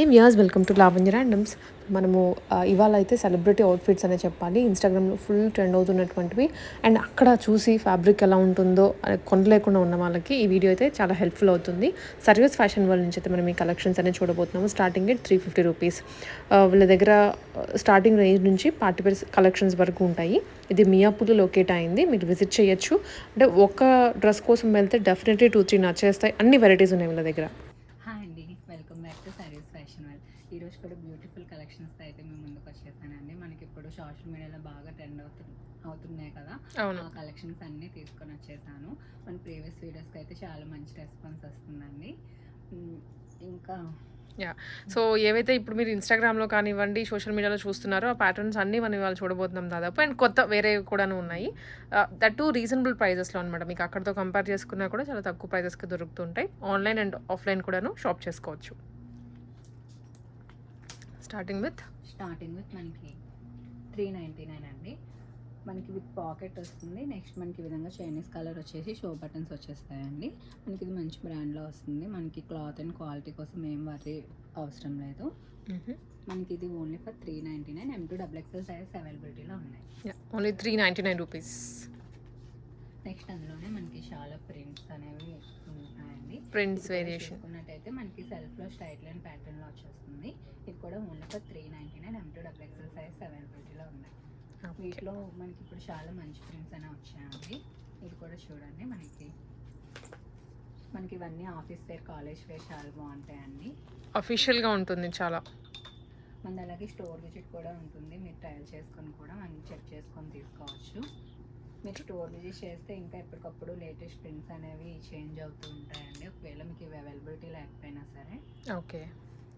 Hey viewers welcome to Lavanya randoms. మనము ఇవాళ అయితే సెలబ్రిటీ అవుట్ఫిట్స్ అనే చెప్పాలి. ఇన్స్టాగ్రామ్లో ఫుల్ ట్రెండ్ అవుతున్నటువంటివి. అండ్ అక్కడ చూసి ఫ్యాబ్రిక్ ఎలా ఉంటుందో కొనలేకుండా ఉన్న వాళ్ళకి ఈ వీడియో అయితే చాలా హెల్ప్ఫుల్ అవుతుంది. సర్వీస్ ఫ్యాషన్ వరల్డ్ నుంచి అయితే మనం ఈ కలెక్షన్స్ అనేవి చూడబోతున్నాము. Starting at three fifty rupees. వీళ్ళ దగ్గర స్టార్టింగ్ రేంజ్ నుంచి పార్టీ వేర్ కలెక్షన్స్ వరకు ఉంటాయి. ఇది మియాపూర్లో లొకేట్ అయింది. మీరు విజిట్ చేయొచ్చు. అంటే ఒక డ్రెస్ కోసం వెళ్తే డెఫినెట్లీ టూ త్రీ నచ్చేస్తాయి. అన్ని వెరైటీస్ ఉన్నాయి వీళ్ళ దగ్గర హాయ్ అండి welcome back to sarees fashion world ఈరోజు కూడా బ్యూటిఫుల్ కలెక్షన్స్తో అయితే మేము ముందుకు వచ్చేసానండి మనకి ఇప్పుడు సోషల్ మీడియాలో బాగా ట్రెండ్ అవుతు అవుతున్నాయి కదా. ఆ కలెక్షన్స్ అన్నీ తీసుకొని వచ్చేసాను. మన ప్రీవియస్ వీడియోస్కి అయితే చాలా మంచి రెస్పాన్స్ వస్తుందండి. ఇంకా సో ఏవైతే ఇప్పుడు మీరు ఇన్స్టాగ్రామ్లో కానివ్వండి సోషల్ మీడియాలో చూస్తున్నారో ఆ ప్యాటర్న్స్ అన్నీ మనం ఇవాళ చూడబోతున్నాం దాదాపు. అండ్ కొత్త వేరే కూడాను ఉన్నాయి. దట్ టు రీజనబుల్ ప్రైజెస్లో అనమాట మీకు అక్కడితో కంపేర్ చేసుకున్నా కూడా చాలా తక్కువ ప్రైజెస్కి దొరుకుతుంటాయి. ఆన్లైన్ అండ్ ఆఫ్లైన్ కూడాను షాప్ చేసుకోవచ్చు. స్టార్టింగ్ విత్ స్టార్టింగ్ విత్ మనకి త్రీ నైంటీ నైన్ అండి. మనకి విత్ పాకెట్ వస్తుంది. నెక్స్ట్ మనకి ఈ విధంగా చైనీస్ కలర్ వచ్చేసి షో బటన్స్ వచ్చేస్తాయండి. మనకి ఇది మంచి బ్రాండ్లో వస్తుంది. మనకి క్లాత్ అండ్ క్వాలిటీ కోసం ఏం వర్రీ అవసరం లేదు. మనకి ఇది only for three ninety nine. M two double XL size అవైలబిలిటీలో ఉన్నాయి. Only three ninety nine rupees. Next అందులోనే మనకి చాలా ప్రింట్స్ అనేవి ప్రింట్స్ వేరియేషన్ చూసుకున్నట్టయితే మనకి సెల్ఫ్లో స్ట్రైట్ లైన్ ప్యాటర్న్లో వచ్చేస్తుంది. ఇది కూడా only for three ninety nine M two double XL size అవైలబిలిటీలో ఉన్నాయి వీటిలో మనకి ఇప్పుడు చాలా మంచి ప్రింట్స్ అనేవి వచ్చాయండి. ఇది కూడా చూడండి మనకి. మనకి ఇవన్నీ ఆఫీస్ వేర్ కాలేజ్ వేర్ చాలా బాగుంటాయండి. అఫీషియల్గా ఉంటుంది చాలా. మన అలాగే స్టోర్ విజిట్ కూడా ఉంటుంది. మీరు ట్రయల్ చేసుకొని కూడా మనం చెక్ చేసుకొని తీసుకోవచ్చు. మీరు స్టోర్ విజిట్ చేస్తే ఇంకా ఎప్పటికప్పుడు లేటెస్ట్ ప్రింట్స్ అనేవి చేంజ్ అవుతూ ఉంటాయండి. ఒకవేళ మీకు ఇవి అవైలబిలిటీ లేకపోయినా సరే. ఓకే.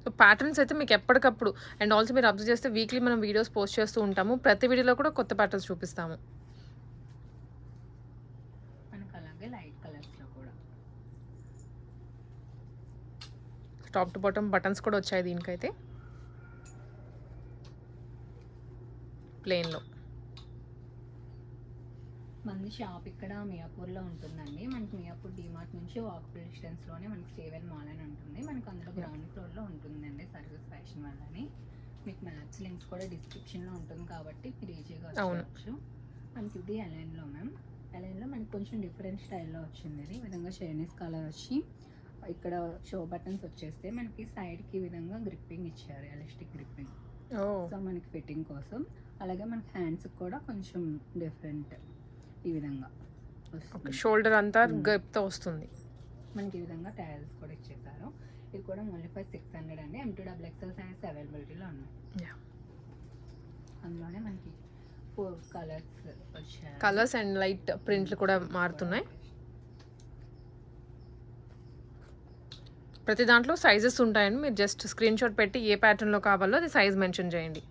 సో ప్యాటర్న్స్ అయితే మీకు ఎప్పటికప్పుడు అండ్ ఆల్సో మీరు అబ్జర్వ్ చేస్తే వీక్లీ మనం వీడియోస్ పోస్ట్ చేస్తూ ఉంటాము. ప్రతి వీడియోలో కూడా కొత్త ప్యాటర్న్స్ చూపిస్తాము. మనకు అలాగే లైట్ కలర్స్లో కూడా. టాప్ టు బాటమ్ బటన్స్ కూడా వచ్చాయి దీనికైతే. ప్లేన్లో మనది షాప్ ఇక్కడ మియాపూర్లో ఉంటుందండి. మనకి మియాపూర్ డిమార్ట్ నుంచి వాకబుల్ డిస్టెన్స్లోనే మనకి సేవెల్ మాల్ అని ఉంటుంది. మనకి అందులో గ్రౌండ్ ఫ్లోర్లో ఉంటుందండి సర్వీస్ ఫ్యాషన్ వాళ్ళని మీకు మ్యాప్స్ లింక్స్ కూడా డిస్క్రిప్షన్లో ఉంటుంది కాబట్టి మీరు ఈజీగా. వచ్చేయచ్చు. మనకి ఇది ఎలైన్లో మ్యామ్ ఎలైన్లో మనకి కొంచెం డిఫరెంట్ స్టైల్లో వచ్చింది. ఇది ఈ విధంగా చైనీస్ కలర్ వచ్చి ఇక్కడ షో బటన్స్ వచ్చేస్తే మనకి సైడ్కి ఈ విధంగా గ్రిప్పింగ్ ఇచ్చారు ఎలాస్టిక్ గ్రిప్పింగ్ సో మనకి ఫిట్టింగ్ కోసం. అలాగే మనకి హ్యాండ్స్ కూడా కొంచెం డిఫరెంట్ ఈ విధంగా షోల్డర్ అంతా. గప్తో వస్తుంది. మనకి ఈ విధంగా టైల్స్ కూడా ఇచ్చేసారు. ఇది కూడా ఓన్లీ ఫైవ్ సిక్స్ హండ్రెడ్ అండి. M two double XL size అవైలబిలిటీలో ఉన్నాయి. అందులోనే మనకి ఫోర్ కలర్స్ వచ్చాయి. కలర్స్ అండ్ లైట్ ప్రింట్లు కూడా మారుతున్నాయి. ప్రతి దాంట్లో సైజెస్ ఉంటాయండి. మీరు జస్ట్ స్క్రీన్ షాట్ పెట్టి ఏ ప్యాటర్న్లో కావాలో అది సైజ్ మెన్షన్ చేయండి.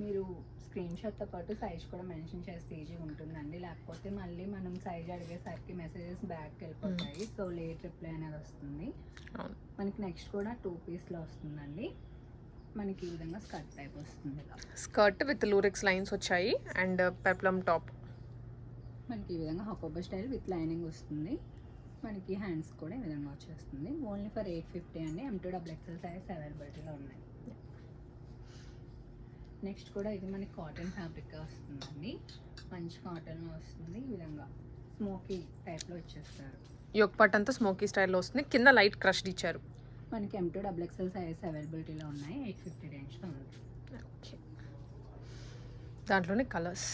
మీరు స్క్రీన్ షాట్తో పాటు సైజ్ కూడా మెన్షన్ చేస్తే ఈజీగా ఉంటుందండి. లేకపోతే మళ్ళీ మనం సైజ్ అడిగేసరికి మెసేజెస్ బ్యాక్ వెళ్ళిపోతాయి. సో లేట్ రిప్లై అనేది వస్తుంది. మనకి నెక్స్ట్ కూడా టూ పీస్లో వస్తుందండి. మనకి ఈ విధంగా స్కర్ట్ టైప్ వస్తుంది స్కర్ట్ విత్ లూరిక్స్ లైన్స్ వచ్చాయి. అండ్ పెప్లమ్ టాప్ మనకి ఈ విధంగా హకోబా స్టైల్ విత్ లైనింగ్ వస్తుంది. మనకి హ్యాండ్స్ కూడా ఈ విధంగా వచ్చేస్తుంది. ఓన్లీ ఫర్ ఎయిట్ ఫిఫ్టీ అండి. M two double XL size అవైలబిలిటీలో ఉన్నాయి. నెక్స్ట్ కూడా ఇది మనకి కాటన్ ఫ్యాబ్రిక్ వస్తుందండి. మంచి కాటన్లో వస్తుంది. ఈ విధంగా స్మోకీ టైప్లో వచ్చేస్తారు యొక్క పట్ అంతా స్మోకీ స్టైల్లో వస్తుంది. కింద లైట్ క్రష్డ్ ఇచ్చారు. మనకి M two double XL size అవైలబిలిటీలో ఉన్నాయి. ఎయిట్ ఫిఫ్టీ రేంజ్లో ఉంది. ఓకే. దాంట్లోనే కలర్స్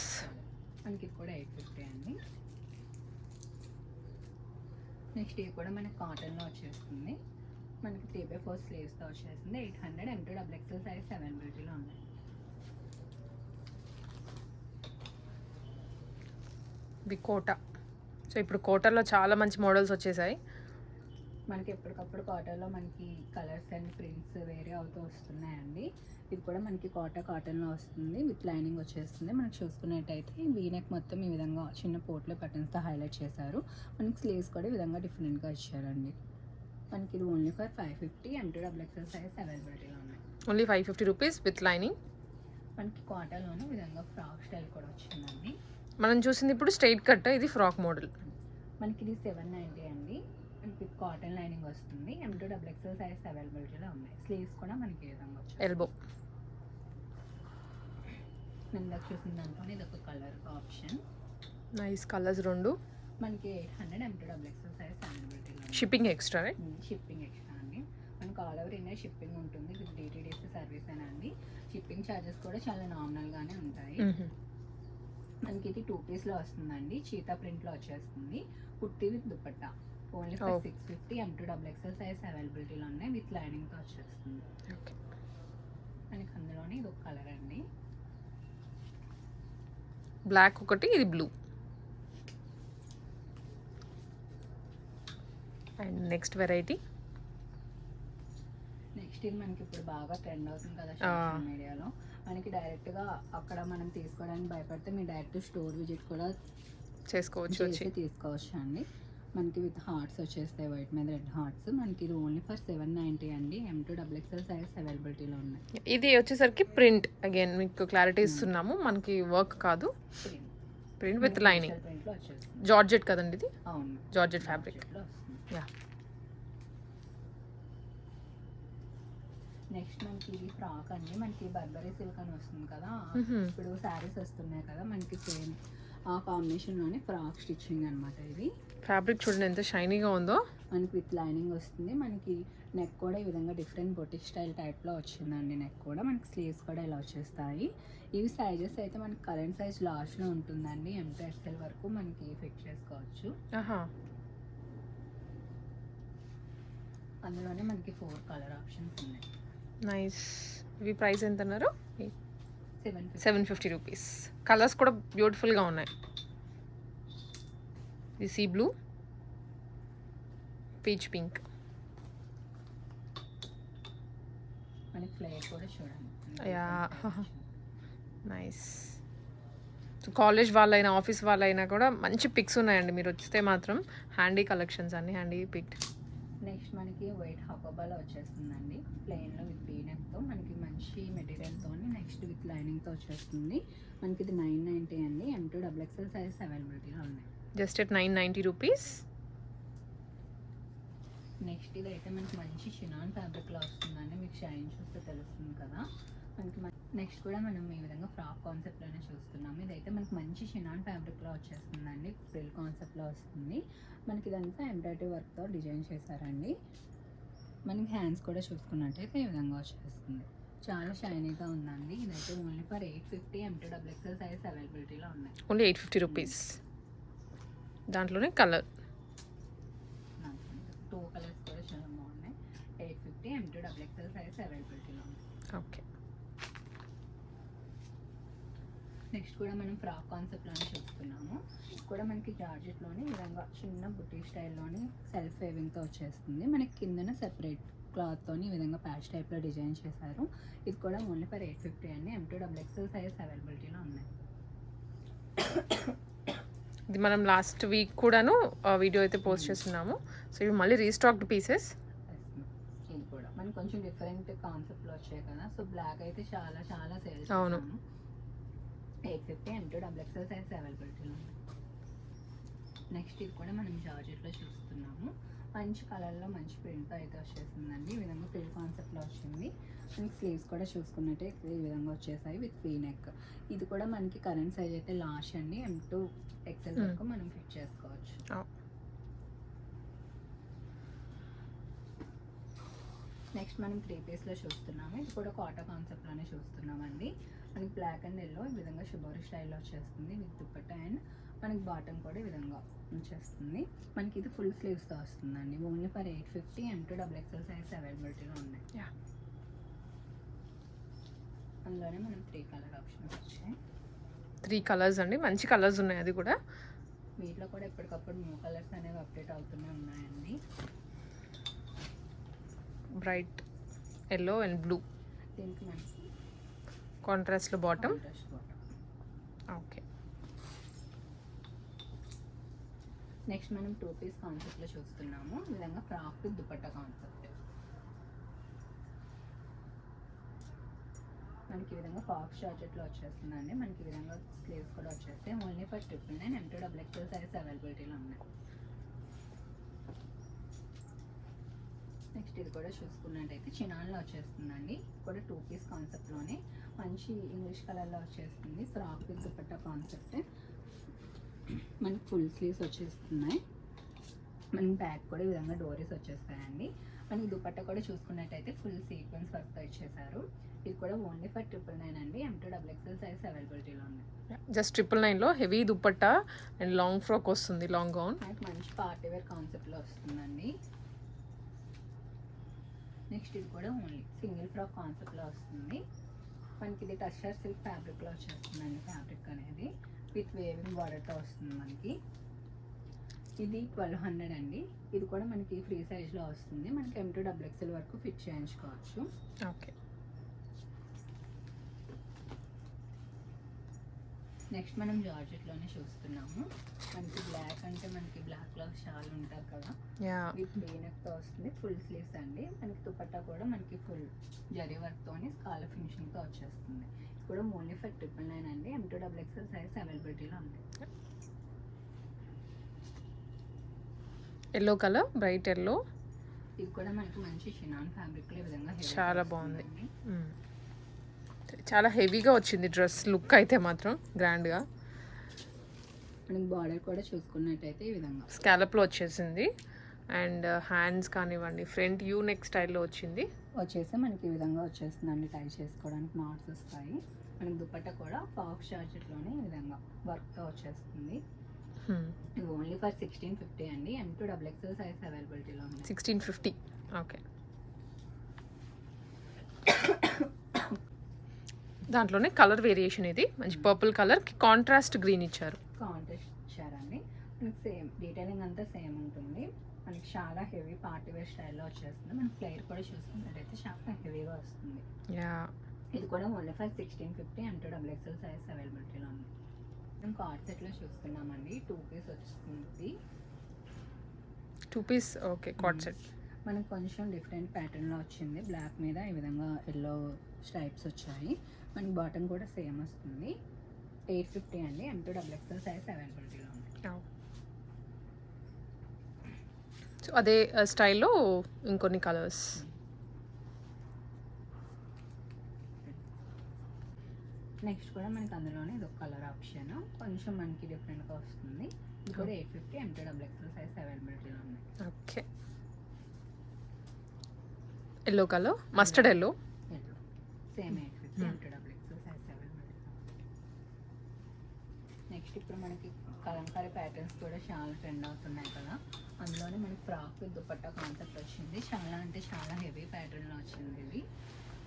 మనకి కూడా ఎయిట్ ఫిఫ్టీ అండి. నెక్స్ట్ ఇది కూడా మనకి కాటన్లో వచ్చేస్తుంది. మనకి త్రీ బై ఫోర్ స్లీవ్స్తో వచ్చేస్తుంది. Eight hundred M two double XL size అవైలబిలిటీలో ఉన్నాయి. ఇది కోట. సో ఇప్పుడు కోటర్లో చాలా మంచి మోడల్స్ వచ్చేసాయి. మనకి ఎప్పటికప్పుడు కాటన్లో మనకి కలర్స్ అండ్ ప్రింట్స్ వేరే అవుతూ వస్తున్నాయండి. ఇది కూడా మనకి కాటా కాటన్లో వస్తుంది. విత్ లైనింగ్ వచ్చేస్తుంది. మనకి చూసుకున్నట్టయితే వీనెక్ మొత్తం ఈ విధంగా చిన్న పోట్లో బటన్స్తో హైలైట్ చేశారు. మనకి స్లీవ్స్ కూడా ఈ విధంగా డిఫరెంట్గా ఇచ్చారండి. మనకి ఇది only for five fifty two double XL size అవైలబిలిటీలో ఉన్నాయి. Only five fifty rupees with lining. మనకి కాటన్లోనే విధంగా ఫ్రాక్ స్టైల్ కూడా వచ్చిందండి. మనం చూసింది ఇప్పుడు స్ట్రైట్ కట్ ఇది ఫ్రాక్ మోడల్. మనకి ఇది సెవెన్ నైంటీ అండి. మనకి కాటన్ లైనింగ్ వస్తుంది. M two double XL size అవైలబిలిటీలో ఉన్నాయి. స్లీవ్స్ కూడా మనకి ఈ విధంగా వచ్చాయి ఎల్బో ఇందాక చూసిన దాంట్లో ఇది ఒక కలర్ ఆప్షన్ నైస్ కలర్స్ రెండు. మనకి eight hundred M two double XL size అవైలబిలిటీలో షిప్పింగ్ ఎక్స్ట్రా షిప్పింగ్ ఎక్స్ట్రా అండి. మనకి ఆల్ ఓవర్ ఇండియా షిప్పింగ్ ఉంటుంది. విత్ డిటీడీసీ సర్వీస్ అండి? షిప్పింగ్ ఛార్జెస్ కూడా చాలా నామినల్గానే ఉంటాయి. మనకి ఇది టూ పీస్లో వస్తుందండి. చీతా ప్రింట్లో వచ్చేస్తుంది. Kurti with dupatta. Only for Oh. Six fifty M two double XL size అవైలబిలిటీలో ఉన్నాయి. విత్ లైనింగ్తో వచ్చేస్తుంది. ఓకే. మనకి అందులోనే ఇది ఒక కలర్ అండి. బ్లాక్ ఒకటి ఇది blue. And next variety? Next ఇది మనకి ఇప్పుడు బాగా ట్రెండ్ అవుతుంది కదా. సోషల్ మీడియాలో. మనకి డైరెక్ట్గా అక్కడ మనం తీసుకోవడానికి భయపడితే మీరు డైరెక్ట్ స్టోర్ విజిట్ కూడా చేసుకోవచ్చు వచ్చి. తీసుకోవచ్చు అండి. మనకి విత్ హార్ట్స్ వచ్చేస్తాయి వైట్ మీద రెడ్ హార్ట్స్. మనకి ఇది ఓన్లీ ఫర్ సెవెన్ నైంటీ అండి. M two double XL size అవైలబిలిటీలో ఉన్నాయి. ఇది వచ్చేసరికి ప్రింట్. అగైన్ మీకు క్లారిటీ ఇస్తున్నాము. మనకి వర్క్ కాదు. ప్రింట్. విత్ లైనింగ్ జార్జెట్ కదండి ఇది? అవును. జార్జెట్ ఫ్యాబ్రిక్ యా నెక్స్ట్ మనకి ఇది ఫ్రాక్ అండి. మనకి బర్బరీ సిల్క్ అని వస్తుంది కదా. ఇప్పుడు శారీస్ వస్తున్నాయి కదా మనకి సేమ్ ఆ కాంబినేషన్లోనే ఫ్రాక్ స్టిచ్చింగ్ అన్నమాట ఇది. ఫ్యాబ్రిక్ చూడండి ఎంత షైనీగా ఉందో. మనకి విత్ లైనింగ్ వస్తుంది. మనకి నెక్ కూడా ఈ విధంగా డిఫరెంట్ బొటిక్ స్టైల్ టైప్లో వచ్చిందండి నెక్ కూడా. మనకి స్లీవ్స్ కూడా ఇలా వచ్చేస్తాయి. ఇవి సైజెస్ అయితే మనకి కరెంట్ సైజ్ లాస్ట్లో ఉంటుందండి. ఎక్సెల్ వరకు మనకి ఫిట్ చేసుకోవచ్చు. అందులోనే మనకి ఫోర్ కలర్ ఆప్షన్స్ ఉన్నాయి. నైస్ ఇవి ప్రైస్ ఎంత అన్నారు సెవెన్ ఫిఫ్టీ రూపీస్ కలర్స్ కూడా బ్యూటిఫుల్గా ఉన్నాయి. ఇది sea blue peach pink Yeah. Nice college వాళ్ళైనా ఆఫీస్ వాళ్ళైనా కూడా మంచి పిక్స్ ఉన్నాయండి. మీరు వచ్చితే మాత్రం హ్యాండీ కలెక్షన్స్ అన్ని హ్యాండీ పిక్ నెక్స్ట్ మనకి వైట్ హకోబాలో వచ్చేస్తుందండి. ప్లెయిన్లో విత్ బీనెక్తో మనకి మంచి మెటీరియల్తో నెక్స్ట్ విత్ లైనింగ్తో వచ్చేస్తుంది. మనకి ఇది నైన్ నైంటీ అండి. M two double XL sizes అవైలబిలిటీలో ఉన్నాయి. Just at nine ninety rupees next ఇది అయితే మనకి మంచి షినాన్ ఫ్యాబ్రిక్లో వస్తుందండి. మీకు షైన్ చూస్తే తెలుస్తుంది కదా. మనకి నెక్స్ట్ కూడా మనం ఈ విధంగా ఫ్రాక్ కాన్సెప్ట్లోనే చూస్తున్నాము. ఇదైతే మనకి మంచి షినాన్ ఫ్యాబ్రిక్లో వచ్చేస్తుందండి. ఫ్రిల్ కాన్సెప్ట్లో వస్తుంది. మనకి ఇదంతా ఎంబ్రాయిడరీ వర్క్తో డిజైన్ చేశారండి. మనకి హ్యాండ్స్ కూడా చూసుకున్నట్టయితే ఈ విధంగా వచ్చేస్తుంది. చాలా షైనీగా ఉందండి. ఇదైతే only for eight fifty M two double XL size అవైలబిలిటీలో ఉన్నాయి. ఓన్లీ ఎయిట్ ఫిఫ్టీ రూపీస్ దాంట్లోనే కలర్ టూ కలర్స్ కూడా చాలా బాగున్నాయి. Eight fifty M two double XL size అవైలబిలిటీలో ఉంది ఓకే నెక్స్ట్ కూడా మనం ఫ్రాక్ కాన్సెప్ట్లోనే చూస్తున్నాము. కూడా మనకి జార్జెట్లోని ఈ విధంగా చిన్న బుటీ స్టైల్లోని సెల్ఫ్ వేవింగ్తో వచ్చేస్తుంది. మనకి కిందన సెపరేట్ క్లాత్తోని ఈ విధంగా ప్యాచ్ టైప్లో డిజైన్ చేశారు. ఇది కూడా ఓన్లీ ఫర్ ఎయిట్ ఫిఫ్టీ అండి. M two double XL size అవైలబిలిటీలో ఉన్నాయి. ఇది మనం లాస్ట్ వీక్ కూడాను వీడియో అయితే పోస్ట్ చేస్తున్నాము. సో ఇవి మళ్ళీ రీస్టాక్డ్ పీసెస్ ఇది కూడా. మనకి కొంచెం డిఫరెంట్ కాన్సెప్ట్లో వచ్చాయి కదా. సో బ్లాక్ అయితే చాలా చాలా సేల్ అవును. Eight fifty M two double XL size అవైలబిలిటీలో ఉంది. నెక్స్ట్ ఇది కూడా మనం జార్జెట్లో చూస్తున్నాము. మంచి కలర్లో మంచి ప్రింట్ అయితే వచ్చేసిందండి. ఈ విధంగా ఫిల్ కాన్సెప్ట్లో వచ్చింది. మనకి స్లీవ్స్ కూడా చూసుకున్నట్టే ఈ విధంగా వచ్చేసాయి విత్ ఫ్రీ నెక్ ఇది కూడా మనకి కరెంట్ సైజ్ అయితే లాస్ట్ అండి. ఎం టూ ఎక్స్ఎల్ వరకు మనం ఫిట్ చేసుకోవచ్చు. నెక్స్ట్ మనం త్రీ పీస్లో చూస్తున్నాము. ఇది కూడా కాటన్ కాన్సెప్ట్లోనే చూస్తున్నామండి. మనకి బ్లాక్ అండ్ ఎల్లో ఈ విధంగా షుబోరి స్టైల్లో వచ్చేస్తుంది విత్ దుప్పట్టా అండ్ మనకి బాటమ్ కూడా ఈ విధంగా వచ్చేస్తుంది. మనకి ఇది ఫుల్ స్లీవ్స్తో వస్తుందండి. Only for eight fifty M two double XL size అవైలబిలిటీలో ఉన్నాయి. అందులోనే మనం త్రీ కలర్ ఆప్షన్స్ వచ్చాయి. త్రీ కలర్స్ అండి. మంచి కలర్స్ ఉన్నాయి అది కూడా. వీటిలో కూడా ఎప్పటికప్పుడు న్యూ కలర్స్ అనేవి అప్డేట్ అవుతూనే ఉన్నాయండి. బ్రైట్ ఎల్లో అండ్ బ్లూ దీనికి మనకి కాంట్రాస్ట్లో బాటమ్ ఓకే నెక్స్ట్ మనం టూ పీస్ కాన్సెప్ట్లో చూస్తున్నాము. ఈ విధంగా ఫ్రాక్ దుపట్టా కాన్సెప్ట్ మనకి ఈ విధంగా ఫాక్స్ జాకెట్లో వచ్చేస్తుందండి. మనకి ఈ విధంగా స్లీవ్స్ కూడా వచ్చేస్తాయి. Only for triple nine M two double XL size అవైలబిలిటీలో ఉన్నాయి. నెక్స్ట్ ఇది కూడా చూసుకున్నట్టయితే చినాన్లో వచ్చేస్తుందండి. కూడా టూ పీస్ కాన్సెప్ట్లోనే మంచి ఇంగ్లీష్ కలర్లో వచ్చేస్తుంది. ఫ్రాక్ విత్ దుపట్టా కాన్సెప్ట్ మనకి ఫుల్ స్లీవ్స్ వచ్చేస్తున్నాయి. మనకి బ్యాక్ కూడా ఈ విధంగా డోరీస్ వచ్చేస్తాయండి. మనకి దుపట్టా కూడా చూసుకున్నట్టయితే ఫుల్ సీక్వెన్స్ వర్క్తో ఇచ్చేసారు ఇది కూడా ఓన్లీ ఫర్ ట్రిపుల్ నైన్ అండి. M two double XL size అవైలబిలిటీలో ఉంది. జస్ట్ ట్రిపుల్ నైన్లో heavy dupatta and long frock వస్తుంది లాంగ్ గౌన్ మంచి పార్టీ వేర్ కాన్సెప్ట్లో వస్తుందండి. నెక్స్ట్ ఇది కూడా ఓన్లీ. సింగిల్ ఫ్రాక్ కాన్సెప్ట్లో వస్తుంది. మనకి ఇది టస్టర్ సిల్క్ ఫ్యాబ్రిక్లో వచ్చేస్తుందండి ఫ్యాబ్రిక్ అనేది. విత్ వేవింగ్ బార్డర్తో వస్తుంది మనకి. ఇది ట్వెల్వ్ హండ్రెడ్ అండి. ఇది కూడా మనకి ఫ్రీ సైజ్లో వస్తుంది. మనకి ఎం టూ డబుల్ ఎక్స్ఎల్ వరకు ఫిట్ చేయించుకోవచ్చు. ఓకే. నెక్స్ట్ మనం జార్జెట్లోనే చూస్తున్నాము. మనకి బ్లాక్ అంటే మనకి బ్లాక్లో షాల్ ఉంటారు కదా. విత్ బీనెక్తో వస్తుంది. ఫుల్ స్లీవ్స్ అండి. మనకి దుపట్టా కూడా మనకి ఫుల్ జరీ వర్క్తోని స్కాలర్ ఫినిషింగ్తో వచ్చేస్తుంది. ఇది కూడా ఓన్లీ ఫర్ ట్రిపుల్ నైన్ అండి. M to double XL size అవైలబిలిటీలో ఉంది. ఎల్లో కలర్ బ్రైట్ ఎల్లో ఇది కూడా మనకి మంచి షినాన్ ఫ్యాబ్రిక్లో ఈ విధంగా చాలా బాగుంది. చాలా హెవీగా వచ్చింది డ్రెస్ లుక్ అయితే మాత్రం గ్రాండ్గా. మనకి బార్డర్ కూడా చూసుకున్నట్టయితే ఈ విధంగా. స్కాలప్లో వచ్చేసింది. అండ్ హ్యాండ్స్ కానివ్వండి ఫ్రంట్ యూ నెక్ స్టైల్లో వచ్చింది. వచ్చేసి మనకి ఈ విధంగా వచ్చేస్తుందండి టై చేసుకోవడానికి నాట్స్ వస్తాయి. మనకి దుపట్టా కూడా ఫాక్ షార్జెట్లోనే ఈ విధంగా వర్క్తో వచ్చేస్తుంది. ఇది ఓన్లీ ఫర్ సిక్స్టీన్ ఫిఫ్టీ అండి. M to double XL size అవైలబిలిటీలో ఉంది. Sixteen fifty. ఓకే. దాంట్లోనే కలర్ వేరియేషన్ ఇది. మంచి పర్పుల్ కలర్ కాంట్రాస్ట్ గ్రీన్ ఇచ్చారు. కాంటెస్ట్ ఇచ్చారండి. మనకి సేమ్ డీటెయిలింగ్ అంతా సేమ్ ఉంటుంది. మనకి చాలా హెవీ పార్టీ వేర్ స్టైల్లో వచ్చేస్తుంది. మనకి ఫ్లేర్ కూడా చూసుకున్నట్టయితే చాలా హెవీగా వస్తుంది. యా ఇది కూడా only for sixteen fifty and to double XL size అవైలబిలిటీలో ఉంది. మనం కార్డ్ సెట్లో చూస్తున్నామండి. టూ పీస్ వస్తుంది two piece okay cot set మనకు కొంచెం డిఫరెంట్ ప్యాటర్న్లో వచ్చింది. బ్లాక్ మీద ఈ విధంగా ఎల్లో స్ట్రైప్స్ వచ్చాయి. మనకి బాటమ్ కూడా సేమ్ వస్తుంది. ఎయిట్ ఫిఫ్టీ అండి. M to double XL size అవైలబిలిటీలో ఉంది. సో అదే స్టైల్లో ఇంకొన్ని కలర్స్ నెక్స్ట్ కూడా మనకి అందులోనే ఇది ఒక కలర్ ఆప్షన్ కొంచెం మనకి డిఫరెంట్గా వస్తుంది. ఇది కూడా eight fifty M to double XL size అవైలబిలిటీలో ఉంది. Okay. Yellow colour mustard yellow same eight fifty M to double XL size అవైలబిలిటీలో నెక్స్ట్ ఇప్పుడు మనకి కలంకారీ ప్యాటర్న్స్ కూడా చాలా ట్రెండ్ అవుతున్నాయి కదా. అందులోనే మనకి ఫ్రాక్ దుపట్టా కాన్సెప్ట్ వచ్చింది. చాలా అంటే చాలా హెవీ ప్యాటర్న్లో వచ్చింది ఇది.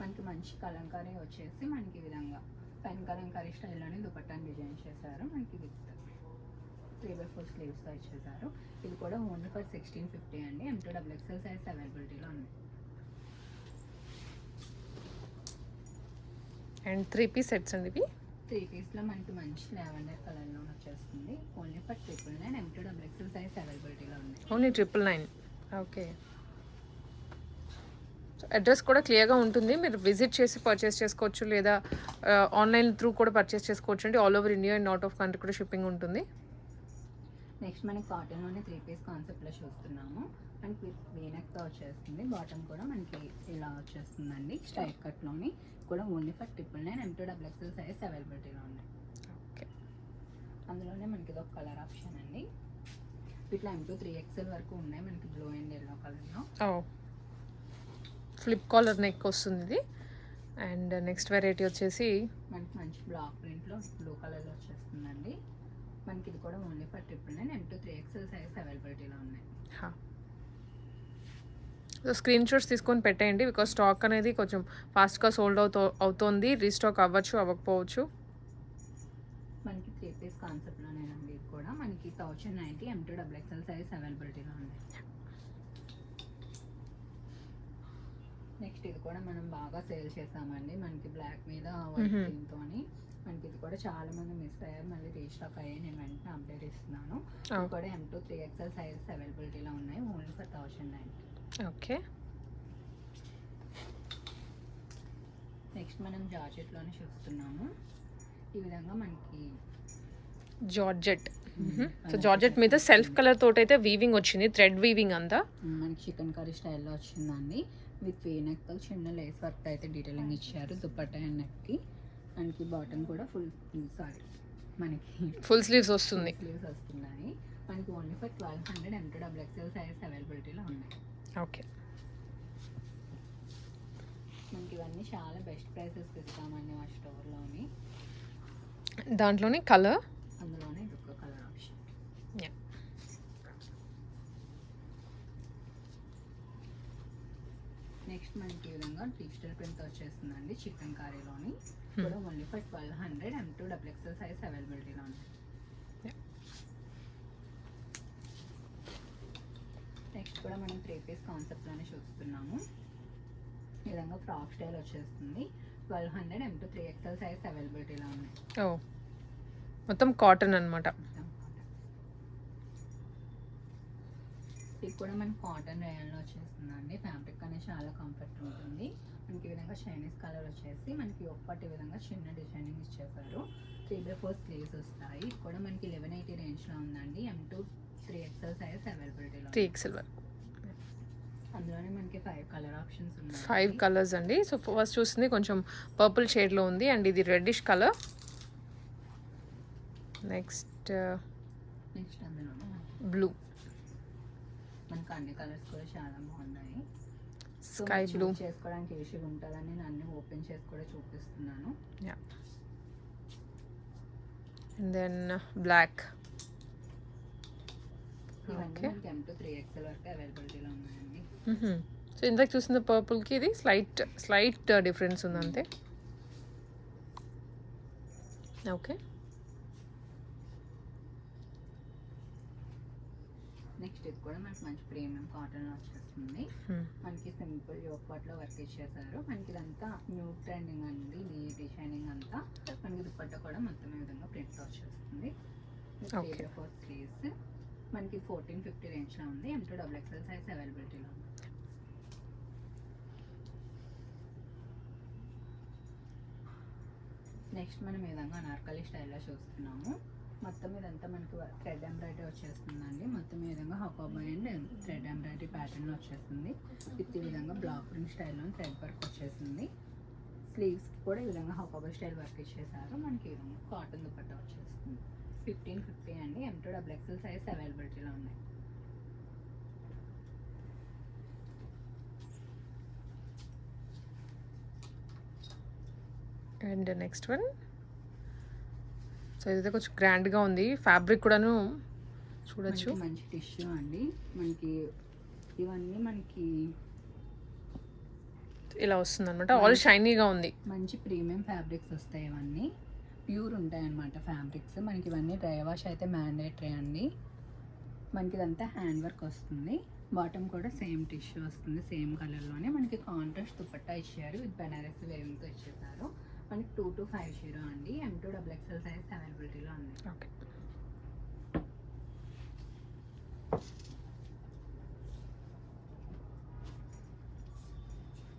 మనకి మంచి కలంకారీ వచ్చేసి మనకి ఈ విధంగా. పెన్ కలంకారీ స్టైల్లోనే దుపట్టాని డిజైన్ చేశారు. మనకి విత్ త్రీ బై ఫోర్ స్లీవ్స్తో ఇచ్చేసారు ఇది కూడా ఓన్లీ ఫర్ సిక్స్టీన్ ఫిఫ్టీ అండి. M to double XL size అవైలబిలిటీలో ఉంది. అండ్ త్రీ పీస్ సెట్స్ అండి ఇవి? త్రీ పీస్లో మనకి మంచి లావెండర్ కలర్లో వచ్చేస్తుంది. Only for triple nine M double XL size అవైలబిలిటీలో ఉంది only triple nine. Okay. Address కూడా క్లియర్గా ఉంటుంది. మీరు విజిట్ చేసి పర్చేస్ చేసుకోవచ్చు లేదా uh, ఆన్లైన్ త్రూ కూడా పర్చేస్ చేసుకోవచ్చు అండి. All over India and out of country కూడా షిప్పింగ్ ఉంటుంది. నెక్స్ట్ మనకి కాటన్లోనే త్రీ పీస్ కాన్సెప్ట్లో చూస్తున్నాము. మనకి వీనెక్తో వచ్చేస్తుంది. బాటమ్ కూడా మనకి ఇలా వచ్చేస్తుందండి. స్ట్రైట్ కట్లోని కూడా only for triple nine M to double XL size అవైలబిలిటీలో ఉంది ఓకే. అందులోనే మనకి ఇది ఒక కలర్ ఆప్షన్ అండి. ఇట్లా ఎం టూ త్రీ ఎక్స్ఎల్ వరకు ఉన్నాయి మనకి బ్లూ అండ్ ఎల్లో కలర్లో ఫ్లిప్ కాలర్ నెక్ వస్తుంది ఇది. అండ్ నెక్స్ట్ వెరైటీ వచ్చేసి మనకి మంచి బ్లాక్ ప్రింట్లో బ్లూ కలర్లో వచ్చేస్తుందండి. మనకి ఇది కూడా only for triple nine M to three XL size అవైలబిలిటీలో ఉన్నాయి. సో స్క్రీన్ షాట్స్ తీసుకొని పెట్టేయండి బికాస్ స్టాక్ అనేది కొంచెం ఫాస్ట్గా సోల్డ్ అవుతో అవుతోంది. రీస్టాక్ అవ్వచ్చు అవ్వకపోవచ్చు. మనకి త్రీ పీస్ కాన్సెప్ట్లోనేనండి ఇది కూడా. మనకి thousand ninety M to double XL size అవైలబిలిటీలో ఉంది నెక్స్ట్ ఇది కూడా మనం బాగా సేల్ చేసామండి. మనకి బ్లాక్ మీద వైట్. థీమ్తో మనకి ఇది కూడా చాలా మంది మిస్ అయ్యారు. మళ్ళీ రీస్టాక్ అయ్యాయి నేను వెంటనే అప్డేట్ ఇస్తున్నాను. ఇది. కూడా M to three XL sizes అవైలబిలిటీలో ఉన్నాయి. Only for thousand ninety okay. Next మనం జార్జెట్లోనే చూస్తున్నాము. ఈ విధంగా మనకి జార్జెట్. సో జార్జెట్ మీద సెల్ఫ్ కలర్ తోటి అయితే వీవింగ్ వచ్చింది. థ్రెడ్ వీవింగ్ అంతా. మనకి చికెన్ కర్రీ స్టైల్లో వచ్చిందండి. విత్ వీ నెక్ చిన్న లేస్ వర్క్ అయితే డీటెయిలింగ్ ఇచ్చారు. దుప్పట్టా నెక్కి మనకి బాటమ్ కూడా ఫుల్ సారీ మనకి ఫుల్ స్లీవ్స్ వస్తుంది. స్లీవ్స్ వస్తున్నాయి. మనకి only for twelve hundred M to double XL size అవైలబిలిటీలో ఉన్నాయి. ఓకే. మనకి ఇవన్నీ చాలా బెస్ట్ ప్రైసెస్కి ఇస్తామండి మా స్టోర్లోని దాంట్లోనే కలర్ అందులోనే ఇది ఒక కలర్ ఆప్షన్ నెక్స్ట్ మనకి ఈ విధంగా డిజిటల్ ప్రింట్ వచ్చేస్తుందండి చికెన్ కర్రీలోని కూడా only for twelve hundred M to double XL size అవైలబిలిటీలో ఉంది. నెక్స్ట్ కూడా మనం త్రీ పీస్ కాన్సెప్ట్లోనే చూస్తున్నాము. ఈ విధంగా ఫ్రాక్ స్టైల్ వచ్చేస్తుంది. Twelve hundred M to three XL size అవైలబిలిటీలో ఉన్నాయి ఓ మొత్తం కాటన్ అనమాట ఇది కూడా మనకి కాటన్ రేయన్లో వచ్చేస్తుందండి. ఫ్యాబ్రిక్ అనేది చాలా కంఫర్ట్ ఉంటుంది. మనకి ఈ విధంగా చైనీస్ కలర్ వచ్చేసి మనకి ఒక్కటి విధంగా చిన్న డిజైనింగ్ ఇచ్చేసారు త్రీ బై ఫోర్ స్లీవ్స్ వస్తాయి. ఇది కూడా మనకి లెవెన్ ఎయిటీ రేంజ్లో ఉందండి. M to three XL size అవైలబిలిటీలో త్రీ ఎక్సెల్ అందులోనే మనకి ఫైవ్ కలర్ ఆప్షన్స్ ఉన్నాయి. ఫైవ్ కలర్స్ అండి. సో ఫస్ట్ చూస్తుంది కొంచెం పర్పుల్ షేడ్లో ఉంది అండ్ ఇది రెడ్డిష్ కలర్ నెక్స్ట్ నెక్స్ట్ అందులోనే? బ్లూ మనకి అన్ని కలర్స్ కూడా చాలా బాగున్నాయి. స్కై బ్లూ చేసుకోవడానికి ఈజీగా ఉంటుందని నేను అన్ని ఓపెన్ చేసి కూడా చూపిస్తున్నాను. దెన్ బ్లాక్ సో ఇందాక చూసిన పర్పుల్కి ఇది స్లైట్ స్లైట్ డిఫరెన్స్ ఉంది అంతే ఓకే నెక్స్ట్ ఇది కూడా మనకి మంచి ప్రీమియం కాటన్ వచ్చేస్తుంది. మనకి సింపుల్ యోక్ పాట్లో వర్క్ ఇచ్చేసారు మనకి ఇదంతా న్యూ ట్రెండింగ్ అండి ఈ డిజైనింగ్ అంతా. మనకి దుప్పట్ట కూడా మొత్తం ఈ విధంగా ప్రింట్ వచ్చేస్తుంది. ఫోర్ స్లీవ్స్ మనకి ఫోర్టీన్ ఫిఫ్టీ రేంజ్లో ఉంది. M to double XL size అవైలబిలిటీలో ఉంది. నెక్స్ట్ మనం ఈ విధంగా అనార్కలి స్టైల్లో చూస్తున్నాము. మొత్తం ఇదంతా మనకి థ్రెడ్ ఎంబ్రాయిడరీ వచ్చేస్తుందండి. మొత్తం ఈ విధంగా హకాబాయ్ అండ్ థ్రెడ్ ఎంబ్రాయిడరీ ప్యాటర్న్ వచ్చేస్తుంది. విత్ ఈ విధంగా బ్లాక్ ప్రింట్ స్టైల్లో థ్రెడ్ వర్క్ వచ్చేసింది. స్లీవ్స్ కూడా ఈ విధంగా హకాబాయ్ స్టైల్ వర్క్ ఇచ్చేసారు. మనకి ఈ విధంగా కాటన్ దుపట్టా వచ్చేస్తుంది. ఫిఫ్టీన్ ఫిఫ్టీ అండి. M to double XL size అవైలబిలిటీలో ఉన్నాయి. అండ్ నెక్స్ట్ వన్ సో ఇదైతే కొంచెం గ్రాండ్గా ఉంది. ఫ్యాబ్రిక్ కూడాను చూడొచ్చు. మంచి టిష్యూ అండి. మనకి ఇవన్నీ మనకి ఇలా వస్తుంది అనమాట ఆల్ షైనీగా ఉంది. మంచి ప్రీమియం ఫ్యాబ్రిక్స్ వస్తాయి ఇవన్నీ. ప్యూర్ ఉంటాయి అన్నమాట ఫ్యాబ్రిక్స్. మనకి ఇవన్నీ డ్రై వాష్ అయితే మ్యాండేటరీ అండి. మనకి ఇదంతా హ్యాండ్ వర్క్ వస్తుంది. బాటమ్ కూడా సేమ్ టిష్యూ వస్తుంది సేమ్ కలర్లోనే. మనకి కాంట్రాస్ట్ దుపట్టా ఇచ్చారు. విత్ బెనారస్ వేవింగ్తో ఇచ్చేసారు. మనకి టూ టు ఫైవ్ జీరో అండి. M to double XL size అవైలబిలిటీలో ఉంది. ఓకే.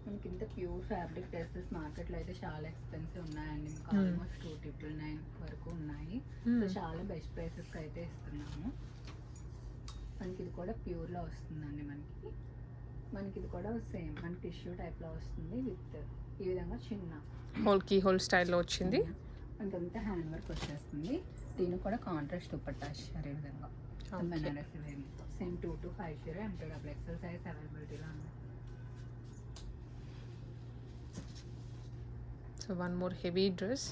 మనకి ఇంత ప్యూర్ ఫ్యాబ్రిక్ డ్రెస్సెస్ మార్కెట్లో అయితే చాలా ఎక్స్పెన్సివ్ ఉన్నాయండి. మీకు Hmm. Almost two triple nine వరకు ఉన్నాయి. సో చాలా బెస్ట్ ప్రైసెస్కి అయితే ఇస్తున్నాము. మనకి ఇది కూడా ప్యూర్లో వస్తుందండి మనకి. మనకి ఇది కూడా సేమ్ మనకి టిష్యూ టైప్లో వస్తుంది విత్ ఈ విధంగా చిన్న హోల్ కీ హోల్ స్టైల్లో వచ్చింది. మనకి అంతా హ్యాండ్ వర్క్ వచ్చేస్తుంది. దీనికి కూడా కాంట్రాస్ట్ దుపట్టా ఇచ్చారు ఈ విధంగా. Same two two five zero M to double XL size అవైలబిలిటీలో ఉంది. So one more heavy dress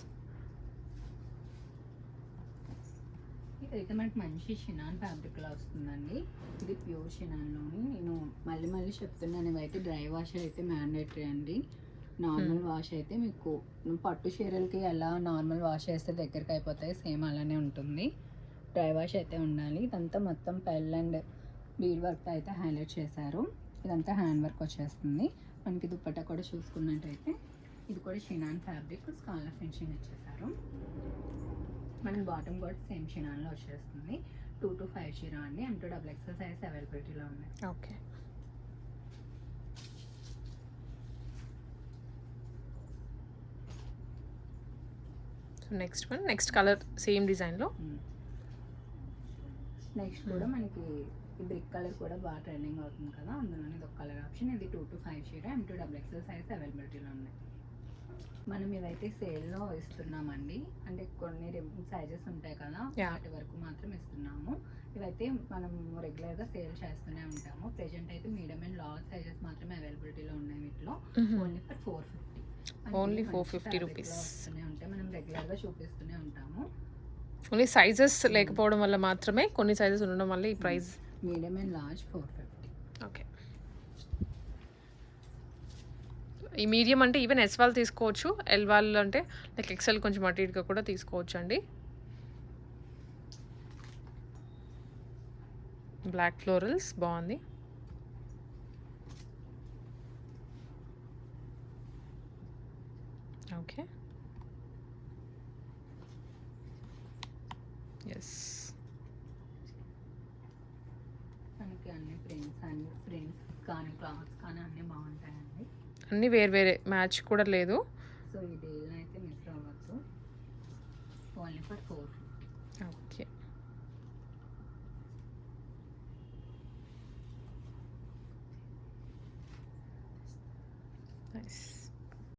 ఇదైతే మనకి మంచి షినాన్ ఫ్యాబ్రిక్ లా వస్తుందండి. ఇది ప్యూర్ షినాన్లోని నేను మళ్ళీ మళ్ళీ చెప్తున్నాను ఇవైతే డ్రై వాష్ అయితే మ్యాండేటరీ అండి. నార్మల్ వాష్ అయితే మీకు పట్టు చీరలకి ఎలా నార్మల్ వాష్ చేస్తే దగ్గరికి అయిపోతాయి సేమ్ అలానే ఉంటుంది. డ్రై వాష్ అయితే ఉండాలి. ఇదంతా మొత్తం పెల్ అండ్ బీడ్ వర్క్ అయితే హైలైట్ చేశారు. ఇదంతా హ్యాండ్ వర్క్ వచ్చేస్తుంది. మనకి దుప్పట్టా కూడా చూసుకున్నట్టయితే ఇది కూడా షినాన్ ఫ్యాబ్రిక్ స్కాలర్ ఫినిషింగ్ ఇచ్చేసారు మనకి బాటమ్ కూడా సేమ్ షినాన్లో వచ్చేస్తుంది. టూ టు ఫైవ్ జీరో అండి. M to double XL size అవైలబిలిటీలో ఉన్నాయి. Okay. So next one next colour same డిజైన్లో నెక్స్ట్ కూడా మనకి ఈ బ్రిక్ కలర్ కూడా బాగా ట్రెండింగ్ అవుతుంది కదా అందులోనే ఇది ఒక కలర్ ఆప్షన్ ఇది two two five shade M to double XL size అవైలబిలిటీలో ఉన్నాయి మనం ఇవైతే సేల్లో ఇస్తున్నామండి. అంటే కొన్ని సైజెస్ ఉంటాయి కదా. వాటి వరకు మాత్రం ఇస్తున్నాము. ఇవైతే మనం రెగ్యులర్గా సేల్ చేస్తూనే ఉంటాము. ప్రెజెంట్ అయితే మీడియం అండ్ లార్జ్ సైజెస్ మాత్రమే అవైలబిలిటీలో ఉన్నాయి వీటిలో. Only for four fifty Only 450 rupees. వస్తూనే ఉంటాయి మనం రెగ్యులర్గా చూపిస్తూనే ఉంటాము. ఓన్లీ సైజెస్ లేకపోవడం వల్ల మాత్రమే కొన్ని సైజెస్ ఉండడం వల్ల ఈ price medium and large four fifty okay ఈ మీడియం అంటే ఈవెన్ ఎస్ వాళ్ళు తీసుకోవచ్చు ఎల్ వాళ్ళు అంటే లైక్ ఎక్సెల్ కొంచెం అటు ఇటుగా కూడా తీసుకోవచ్చు అండి బ్లాక్ ఫ్లోరల్స్ బాగుంది ఓకే ఎస్ మనకి అన్ని ప్రింట్స్ అన్ని ప్రింట్స్ కానీ క్లాత్స్ కానీ అన్నీ బాగుంటాయండి అన్నీ వేరు వేరే మ్యాచ్ కూడా లేదు.